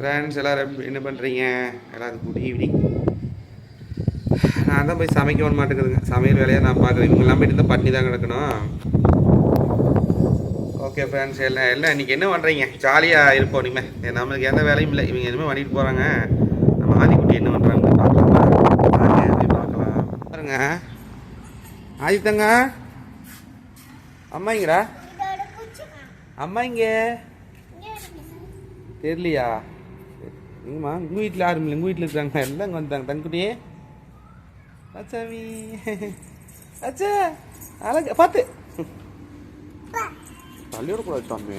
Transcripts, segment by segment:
Friends எல்லோரும் என்ன பண்ணுறீங்க எல்லாத்துக்கும் குட் ஈவினிங் நான் தான் போய் சமைக்க வர மாட்டேங்குதுங்க சமையல் வேலையை நான் பார்க்குறேன். இவங்க எல்லாம் போயிட்டு இருந்தால் பட்னி தான் கிடக்கணும். ஓகே ஃப்ரெண்ட்ஸ் எல்லாம் எல்லாம் இன்றைக்கி என்ன பண்ணுறீங்க ஜாலியாக இருப்போம் இனிமேல் நம்மளுக்கு எந்த வேலையும் இல்லை. இவங்க இனிமேல் பண்ணிட்டு போகிறாங்க நம்ம ஆதிக்குட்டி என்ன பண்ணுறாங்க பார்க்கலாமா. பார்க்கலாம். பாருங்க. ஆதித்தங்க. அம்மா இங்கடா அம்மா இங்க தெரியலையா? எங்கம்மா உங்கள் வீட்டில் யாரும் இல்லை உங்கள் வீட்டில் இருக்காங்க எல்லாம் இங்கே வந்தாங்க. தன்குட்டியே. அச்சாமி அச்சா அழகு. பார்த்து. தள்ளிவிடக்கூடாது சாமி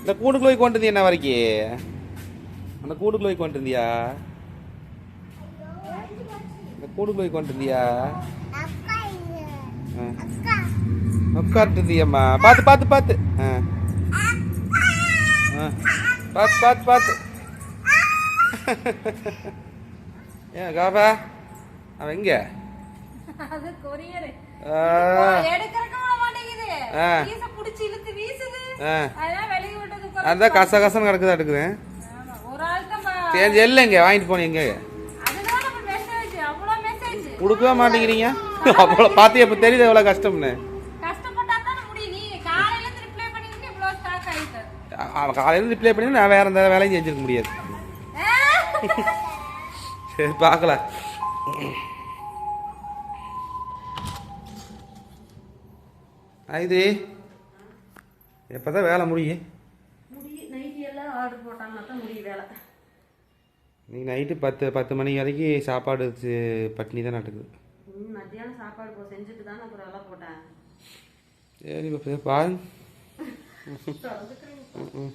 இந்த கூண்டுக்குள்ள கொண்டு என்ன வரைக்கும் அந்த கூண்டுக்குள்ள கொண்டு இருந்தியா இந்த கூண்டுக்குள்ள கொண்டு இருந்தியா உட்காந்துருந்தியம்மா பார்த்து பார்த்து பார்த்து. ஆ. ஆ. பார்த்து பார்த்து பார்த்து. ஏன் காபா? அவன் எங்க. அதான் கச கசன்னு கிடக்குதா பா- சரி எல்லைங்க வாங்கிட்டு போனீங்க கொடுக்கவே மாட்டேங்கிறீங்க? அவ்வளோ பார்த்து இப்போ தெரியுது எவ்வளோ கஷ்டம்னு? காலையில் ரிப்ளை பண்ணி நான் வேற எந்த வேலையும் செஞ்சிருக்க முடியாது. சரி பார்க்கலாம். இது எப்போ தான் வேலை முடியும்? முடி நைட்டி பத்து பத்து மணி வரைக்கும் சாப்பாடு பட்னி தான் நடக்குது. மத்தியானம் சாப்பாடு போ செஞ்சுட்டு தானே அப்புறம் போட்டேன். சரி பாருங்க. ம், ம்.